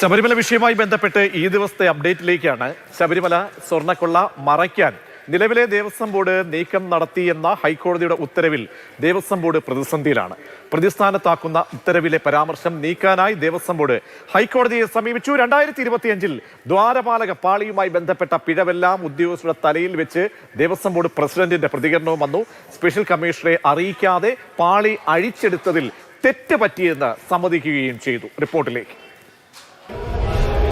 ശബരിമല വിഷയവുമായി ബന്ധപ്പെട്ട് ഈ ദിവസത്തെ അപ്ഡേറ്റിലേക്കാണ്. ശബരിമല സ്വർണക്കൊള്ള മറയ്ക്കാൻ നിലവിലെ ദേവസ്വം ബോർഡ് നീക്കം നടത്തിയെന്ന ഹൈക്കോടതിയുടെ ഉത്തരവിൽ ദേവസ്വം ബോർഡ് പ്രതിസന്ധിയിലാണ്. പ്രതിസ്ഥാനത്താക്കുന്ന ഉത്തരവിലെ പരാമർശം നീക്കാനായി ദേവസ്വം ബോർഡ് ഹൈക്കോടതിയെ സമീപിച്ചു. രണ്ടായിരത്തി ഇരുപത്തിയഞ്ചിൽ ദ്വാരപാലക പാളിയുമായി ബന്ധപ്പെട്ട പിഴവെല്ലാം ഉദ്യോഗസ്ഥരുടെ തലയിൽ വെച്ച് ദേവസ്വം ബോർഡ് പ്രസിഡന്റിന്റെ പ്രതികരണവും വന്നു. സ്പെഷ്യൽ കമ്മീഷണറെ അറിയിക്കാതെ പാളി അഴിച്ചെടുത്തതിൽ തെറ്റ് പറ്റിയെന്ന് സമ്മതിക്കുകയും ചെയ്തു റിപ്പോർട്ടിലേക്ക്.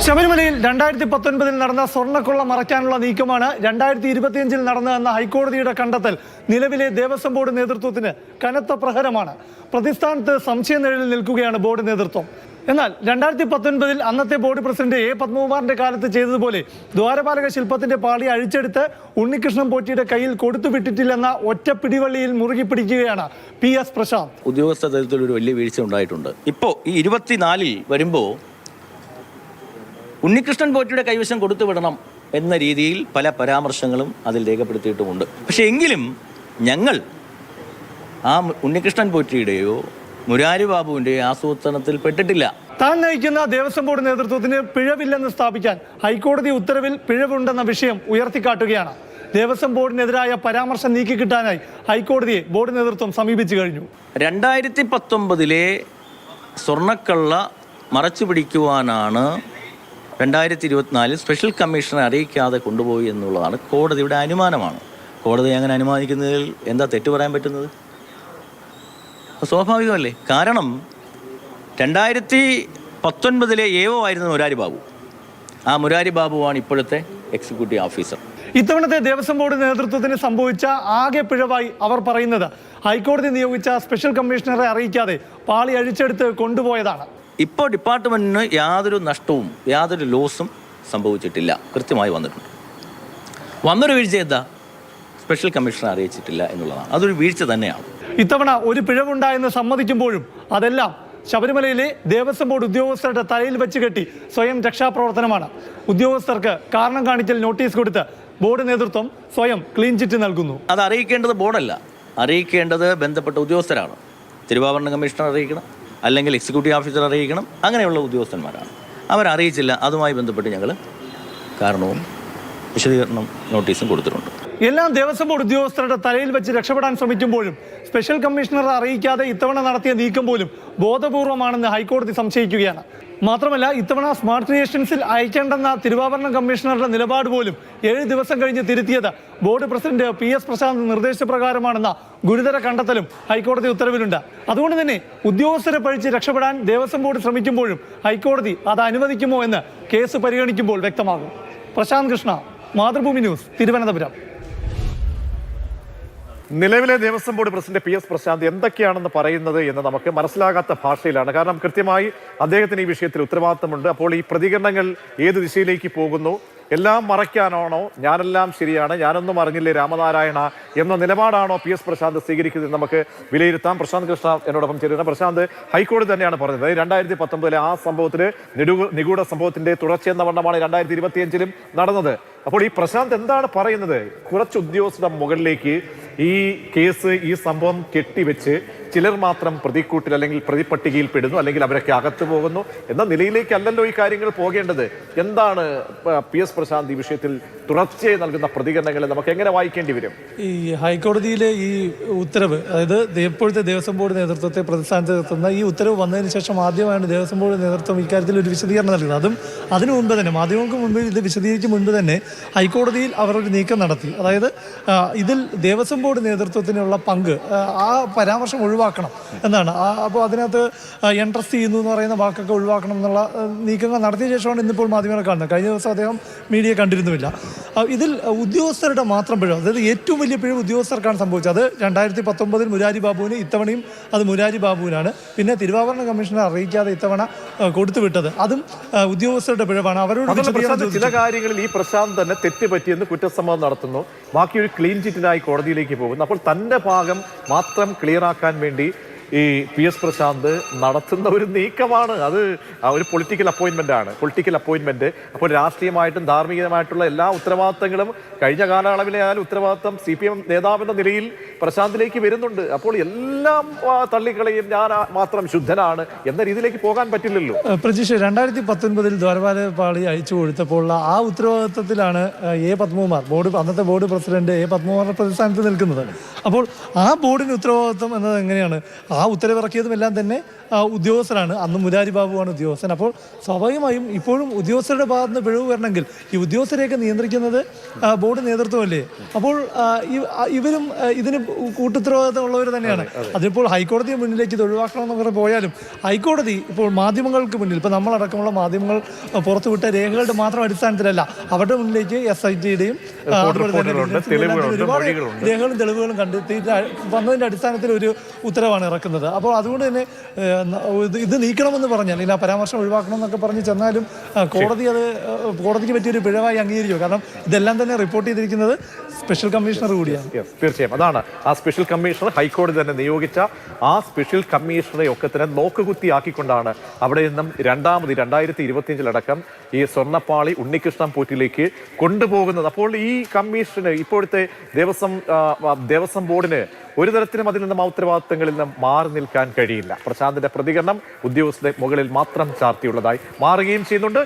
ശബരിമലയിൽ രണ്ടായിരത്തി പത്തൊൻപതിൽ നടന്ന സ്വർണക്കൊള്ള മറയ്ക്കാനുള്ള നീക്കമാണ് രണ്ടായിരത്തി ഇരുപത്തിയഞ്ചിൽ നടന്നതെന്ന ഹൈക്കോടതിയുടെ കണ്ടെത്തൽ നിലവിലെ ദേവസ്വം ബോർഡ് നേതൃത്വത്തിന് കനത്ത പ്രഹരമാണ്. പ്രതിസ്ഥാനത്ത് സംശയനിഴലിൽ നിൽക്കുകയാണ് ബോർഡ് നേതൃത്വം. എന്നാൽ രണ്ടായിരത്തി പത്തൊൻപതിൽ അന്നത്തെ ബോർഡ് പ്രസിഡന്റ് എ പത്മകുമാറിന്റെ കാലത്ത് ചെയ്തതുപോലെ ദ്വാരപാലക ശില്പത്തിന്റെ പാളി അഴിച്ചെടുത്ത് ഉണ്ണികൃഷ്ണൻ പോറ്റിയുടെ കയ്യിൽ കൊടുത്തുവിട്ടിട്ടില്ലെന്ന ഒറ്റ പിടിവള്ളിയിൽ മുറുകി പിടിക്കുകയാണ് പി എസ് പ്രശാന്ത്. ഉദ്യോഗസ്ഥ തലത്തിൽ ഒരു വലിയ വീഴ്ച ഉണ്ടായിട്ടുണ്ട്. ഇപ്പോൾ ഈ ഇരുപത്തിനാലിൽ വരുമ്പോൾ ഉണ്ണികൃഷ്ണൻ പോറ്റിയുടെ കൈവശം കൊടുത്തു വിടണം എന്ന രീതിയിൽ പല പരാമർശങ്ങളും അതിൽ രേഖപ്പെടുത്തിയിട്ടുമുണ്ട്. പക്ഷേ എങ്കിലും ഞങ്ങൾ ആ ഉണ്ണികൃഷ്ണൻ പോറ്റിയുടെയോ മുരാരി ബാബുവിന്റെയോ ആസൂത്രണത്തിൽ പെട്ടിട്ടില്ല. താൻ നയിക്കുന്ന ദേവസ്വം ബോർഡ് നേതൃത്വത്തിന് പിഴവില്ലെന്ന് സ്ഥാപിക്കാൻ ഹൈക്കോടതി ഉത്തരവിൽ പിഴവുണ്ടെന്ന വിഷയം ഉയർത്തിക്കാട്ടുകയാണ്. ദേവസ്വം ബോർഡിനെതിരായ പരാമർശം നീക്കിക്കിട്ടാനായി ഹൈക്കോടതിയെ ബോർഡ് നേതൃത്വം സമീപിച്ചു കഴിഞ്ഞു. രണ്ടായിരത്തി പത്തൊമ്പതിലെ സ്വർണക്കള്ള മറച്ചു പിടിക്കുവാനാണ് രണ്ടായിരത്തി ഇരുപത്തിനാലിൽ സ്പെഷ്യൽ കമ്മീഷണറെ അറിയിക്കാതെ കൊണ്ടുപോയി എന്നുള്ളതാണ് കോടതിയുടെ അനുമാനമാണ്. കോടതി അങ്ങനെ അനുമാനിക്കുന്നതിൽ എന്താ തെറ്റ് പറയാൻ പറ്റുന്നത്? സ്വാഭാവികമല്ലേ? കാരണം രണ്ടായിരത്തി പത്തൊൻപതിലെ ഏവോ ആയിരുന്നു മുരാരി ബാബു. ആ മുരാരി ബാബുവാണ് ഇപ്പോഴത്തെ എക്സിക്യൂട്ടീവ് ഓഫീസർ. ഇത്തവണത്തെ ദേവസ്വം ബോർഡ് നേതൃത്വത്തിന് സംഭവിച്ച ആകെ പിഴവായി അവർ പറയുന്നത് ഹൈക്കോടതി നിയോഗിച്ച സ്പെഷ്യൽ കമ്മീഷണറെ അറിയിക്കാതെ പാളി അഴിച്ചെടുത്ത് കൊണ്ടുപോയതാണ്. ഇപ്പോൾ ഡിപ്പാർട്ട്മെന്റിന് യാതൊരു നഷ്ടവും യാതൊരു ലോസും സംഭവിച്ചിട്ടില്ല. കൃത്യമായി വന്നിട്ടുണ്ട്. വന്നൊരു വീഴ്ച എന്താ? സ്പെഷ്യൽ കമ്മീഷൻ അറിയിച്ചിട്ടില്ല എന്നുള്ളതാണ്. അതൊരു വീഴ്ച തന്നെയാണ്. ഇത്തവണ ഒരു പിഴവുണ്ടായെന്ന് സമ്മതിക്കുമ്പോഴും അതെല്ലാം ശബരിമലയിലെ ദേവസ്വം ബോർഡ് ഉദ്യോഗസ്ഥരുടെ തലയിൽ വെച്ച് കെട്ടി സ്വയം രക്ഷാപ്രവർത്തനമാണ്. ഉദ്യോഗസ്ഥർക്ക് കാരണം കാണിക്കൽ നോട്ടീസ് കൊടുത്ത് ബോർഡ് നേതൃത്വം സ്വയം ക്ലീൻ ചിറ്റ് നൽകുന്നു. അത് അറിയിക്കേണ്ടത് ബോർഡല്ല. അറിയിക്കേണ്ടത് ബന്ധപ്പെട്ട ഉദ്യോഗസ്ഥരാണ്. തിരുവാഭരണ കമ്മീഷണർ അറിയിക്കണം. അല്ലെങ്കിൽ എക്സിക്യൂട്ടീവ് ഓഫീസർ അറിയിക്കണം. അങ്ങനെയുള്ള ഉദ്യോഗസ്ഥന്മാരാണ്. അവരറിയിച്ചില്ല അതുമായി ബന്ധപ്പെട്ട് ഞങ്ങൾ കാരണവും വിശദീകരണം നോട്ടീസും കൊടുത്തിട്ടുണ്ട്. എല്ലാം ദേവസ്വം ബോർഡ് ഉദ്യോഗസ്ഥരുടെ തലയിൽ വെച്ച് രക്ഷപ്പെടാൻ ശ്രമിക്കുമ്പോഴും സ്പെഷ്യൽ കമ്മീഷണർ അറിയിക്കാതെ ഇത്തവണ നടത്തിയ നീക്കം പോലും ബോധപൂർവമാണെന്ന് ഹൈക്കോടതി സംശയിക്കുകയാണ്. മാത്രമല്ല ഇത്തവണ സ്മാർട്ട് ക്രിയേഷൻസിൽ അയക്കേണ്ടെന്ന തിരുവാഭരണം കമ്മീഷണറുടെ നിലപാട് പോലും ഏഴ് ദിവസം കഴിഞ്ഞ് തിരുത്തിയത്. Board president P S Prashant നിർദ്ദേശപ്രകാരമാണെന്ന ഗുരുതര കണ്ടെത്തലും ഹൈക്കോടതി ഉത്തരവിലുണ്ട്. അതുകൊണ്ട് തന്നെ ഉദ്യോഗസ്ഥരെ പഴിച്ച് രക്ഷപ്പെടാൻ ദേവസ്വം ബോർഡ് ശ്രമിക്കുമ്പോഴും ഹൈക്കോടതി അത് അനുവദിക്കുമോ എന്ന് കേസ് പരിഗണിക്കുമ്പോൾ വ്യക്തമാകും. പ്രശാന്ത് കൃഷ്ണ മാതൃഭൂമി ന്യൂസ് തിരുവനന്തപുരം. നിലവിലെ Devaswom board president P S Prashant എന്തൊക്കെയാണെന്ന് പറയുന്നത് എന്ന് നമുക്ക് മനസ്സിലാകാത്ത ഭാഷയിലാണ്. കാരണം കൃത്യമായി അദ്ദേഹത്തിന് ഈ വിഷയത്തിൽ ഉത്തരവാദിത്തമുണ്ട്. അപ്പോൾ ഈ പ്രതികരണങ്ങൾ ഏത് ദിശയിലേക്ക് പോകുന്നു? എല്ലാം മറയ്ക്കാനാണോ? ഞാനെല്ലാം ശരിയാണ്. ഞാനൊന്നും അറിഞ്ഞില്ലേ രാമനാരായണ എന്ന നിലപാടാണോ പി എസ് പ്രശാന്ത് സ്വീകരിക്കുന്നത്? നമുക്ക് വിലയിരുത്താം. പ്രശാന്ത് കൃഷ്ണ എന്നോടൊപ്പം ചേരുന്ന. പ്രശാന്ത് ഹൈക്കോടതി തന്നെയാണ് പറഞ്ഞത്. രണ്ടായിരത്തി പത്തൊമ്പതിലെ ആ സംഭവത്തിൽ നിഗൂഢ സംഭവത്തിന്റെ തുടർച്ചയെന്ന വണ്ണമാണ് രണ്ടായിരത്തി ഇരുപത്തിയഞ്ചിലും നടന്നത്. അപ്പോൾ ഈ പ്രശാന്ത് എന്താണ് പറയുന്നത്? കുറച്ച് ഉദ്യോഗസ്ഥരുടെ മുകളിലേക്ക് ഈ കേസ് ഈ സംഭവം കെട്ടിവെച്ച് ചിലർ മാത്രം പ്രതിക്കൂട്ടിൽ അല്ലെങ്കിൽ പ്രതിപട്ടികയിൽ പെടുന്നു അല്ലെങ്കിൽ അവരൊക്കെ അകത്തു പോകുന്നു. എന്ന നിലയിലേക്കല്ലല്ലോ ഈ കാര്യങ്ങൾ പോകേണ്ടത്? എന്താണ് പ- എസ് പ്രശാന്ത് ഈ വിഷയത്തിൽ തുടർച്ചയായി നൽകുന്ന പ്രതികരണങ്ങളെ നമുക്ക് എങ്ങനെ വായിക്കേണ്ടി വരും? ഈ ഹൈക്കോടതിയിലെ ഈ ഉത്തരവ് അതായത് ഇപ്പോഴത്തെ ദേവസ്വം ബോർഡ് നേതൃത്വത്തെ പ്രതിസ്ഥാനത്ത് നിർത്തുന്ന ഈ ഉത്തരവ് വന്നതിന് ശേഷം ആദ്യമായാണ് ദേവസ്വം ബോർഡ് നേതൃത്വം ഇക്കാര്യത്തിൽ ഒരു വിശദീകരണം നൽകുന്നത്. അതും അതിനു മുൻപ് തന്നെ മാധ്യമങ്ങൾക്ക് മുൻപിൽ ഇത് വിശദീകരിക്കും മുൻപ് തന്നെ ഹൈക്കോടതിയിൽ അവർ ഒരു നീക്കം നടത്തി. അതായത് ഇതിൽ ദേവസ്വം ബോർഡ് നേതൃത്വത്തിനുള്ള പങ്ക് ആ, ആ പരാമർശം ഒഴിവാക്കണം എന്നാണ്. അപ്പോൾ അതിനകത്ത് എൻട്രസ്റ്റ് ചെയ്യുന്നു എന്ന് പറയുന്ന വാക്കൊക്കെ ഒഴിവാക്കണം എന്നുള്ള നീക്കങ്ങൾ നടത്തിയ ശേഷമാണ് ഇന്നിപ്പോൾ മാധ്യമങ്ങൾ കാണുന്നത്. കഴിഞ്ഞ ദിവസം അദ്ദേഹം മീഡിയ കണ്ടിരുന്നുമില്ല. ഇതിൽ ഉദ്യോഗസ്ഥരുടെ മാത്രം പിഴവ്. അതായത് ഏറ്റവും വലിയ പിഴവ് ഉദ്യോഗസ്ഥർക്കാണ് സംഭവിച്ചത്. അത് രണ്ടായിരത്തി പത്തൊമ്പതിൽ മുരാരി ബാബുവിന് ഇത്തവണയും അത് മുരാരി ബാബുവിനാണ്. പിന്നെ തിരുവാഭരണ കമ്മീഷനെ അറിയിക്കാതെ ഇത്തവണ കൊടുത്തുവിട്ടത് അതും ഉദ്യോഗസ്ഥരുടെ പിഴവാണ്. അവരോട് ചില കാര്യങ്ങളിൽ ഈ പ്രശാന്ത് തന്നെ തെറ്റുപറ്റിയെന്ന് കുറ്റസമ്മതം നടത്തുന്നു. ബാക്കി ഒരു ക്ലീൻ ചിറ്റിനായി കോടതിയിലേക്ക് പോകുന്നു. അപ്പോൾ തന്റെ ഭാഗം മാത്രം ക്ലിയർ ആക്കാൻ വേണ്ടി ഈ പി എസ് പ്രശാന്ത് നടത്തുന്ന ഒരു നീക്കമാണ്. അത് ഒരു പൊളിറ്റിക്കൽ അപ്പോയിൻമെന്റ് ആണ്. പൊളിറ്റിക്കൽ അപ്പോയിൻമെന്റ് അപ്പോൾ രാഷ്ട്രീയമായിട്ടും ധാർമ്മികമായിട്ടുള്ള എല്ലാ ഉത്തരവാദിത്തങ്ങളും കഴിഞ്ഞ കാലയളവിലെ ആയാലും ഉത്തരവാദിത്തം സി പി എം നേതാവെന്ന നിലയിൽ പ്രശാന്തിലേക്ക് വരുന്നുണ്ട്. അപ്പോൾ എല്ലാം തള്ളിക്കളയും ഞാൻ മാത്രം ശുദ്ധനാണ് എന്ന രീതിയിലേക്ക് പോകാൻ പറ്റില്ലല്ലോ. പ്രജീഷ് രണ്ടായിരത്തി പത്തൊൻപതിൽ ദ്വാരപാല അയച്ചു കൊടുത്തപ്പോൾ ആ ഉത്തരവാദിത്തത്തിലാണ് എ പത്മകുമാർ ബോർഡ് അന്നത്തെ ബോർഡ് പ്രസിഡന്റ് എ പത്മകുമാറിന്റെ പ്രതിസ്ഥാനത്ത് നിൽക്കുന്നത്. അപ്പോൾ ആ ബോർഡിന് ഉത്തരവാദിത്തം എന്നത് എങ്ങനെയാണ്? ആ ഉത്തരവിറക്കിയതും എല്ലാം തന്നെ ഉദ്യോഗസ്ഥരാണ്. അന്ന് മുരാരി ബാബുവാണ് ഉദ്യോഗസ്ഥൻ. അപ്പോൾ സ്വാഭാവികമായും ഇപ്പോഴും ഉദ്യോഗസ്ഥരുടെ ഭാഗത്ത് നിന്ന് പിഴവ് വരണമെങ്കിൽ ഈ ഉദ്യോഗസ്ഥരെയൊക്കെ നിയന്ത്രിക്കുന്നത് ബോർഡ് നേതൃത്വമല്ലേ? അപ്പോൾ ഇവരും ഇതിന് കൂട്ടുത്തരവാദിത്തം ഉള്ളവർ തന്നെയാണ് അതിപ്പോൾ ഹൈക്കോടതി മുന്നിലേക്ക് ഇത് ഒഴിവാക്കണമെന്ന് പറഞ്ഞ് പോയാലും ഹൈക്കോടതി ഇപ്പോൾ മാധ്യമങ്ങൾക്ക് മുന്നിൽ ഇപ്പോൾ നമ്മളടക്കമുള്ള മാധ്യമങ്ങൾ പുറത്തുവിട്ട രേഖകളുടെ മാത്രം അടിസ്ഥാനത്തിലല്ല അവരുടെ മുന്നിലേക്ക് എസ് ഐ ടിയുടെയും ഒരുപാട്. രേഖകളും തെളിവുകളും കണ്ടെത്തി വന്നതിന്റെ അടിസ്ഥാനത്തിൽ ഒരു ഉത്തരവാണ് ഇറക്കുന്നത്. അപ്പോൾ അതുകൊണ്ട് തന്നെ ഇത് നീക്കണമെന്ന് പറഞ്ഞാൽ ആ പരാമർശം ഒഴിവാക്കണം എന്നൊക്കെ പറഞ്ഞ് ചെന്നാലും കോടതി അത് കോടതിക്ക് പറ്റിയൊരു പിഴവായി അംഗീകരിക്കും കാരണം ഇതെല്ലാം തന്നെ റിപ്പോർട്ട് ചെയ്തിരിക്കുന്നത് സ്പെഷ്യൽ കമ്മീഷണർ കൂടിയാണ്. തീർച്ചയായും. അതാണ്. ആ സ്പെഷ്യൽ കമ്മീഷണർ ഹൈക്കോടതി തന്നെ നിയോഗിച്ച ആ സ്പെഷ്യൽ കമ്മീഷണറെ ഒക്കെ തന്നെ നോക്കുകുത്തിയാക്കിക്കൊണ്ടാണ് അവിടെ നിന്നും രണ്ടാമത് രണ്ടായിരത്തി ഇരുപത്തിയഞ്ചിലടക്കം ഈ സ്വർണപ്പാളി ഉണ്ണികൃഷ്ണൻ പോറ്റിലേക്ക് കൊണ്ടുപോകുന്നത്. അപ്പോൾ ഈ കമ്മീഷന് ഇപ്പോഴത്തെ ദേവസ്വം ദേവസ്വം ബോർഡിന് ഒരു തരത്തിലും അതിൽ നിന്നും ഉത്തരവാദിത്തങ്ങളിൽ നിന്നും മാറി നിൽക്കാൻ കഴിയില്ല. പ്രശാന്തിന്റെ പ്രതികരണം ഉദ്യോഗസ്ഥരുടെ മുകളിൽ മാത്രം ചാർത്തിയുള്ളതായി മാറുകയും ചെയ്യുന്നുണ്ട്.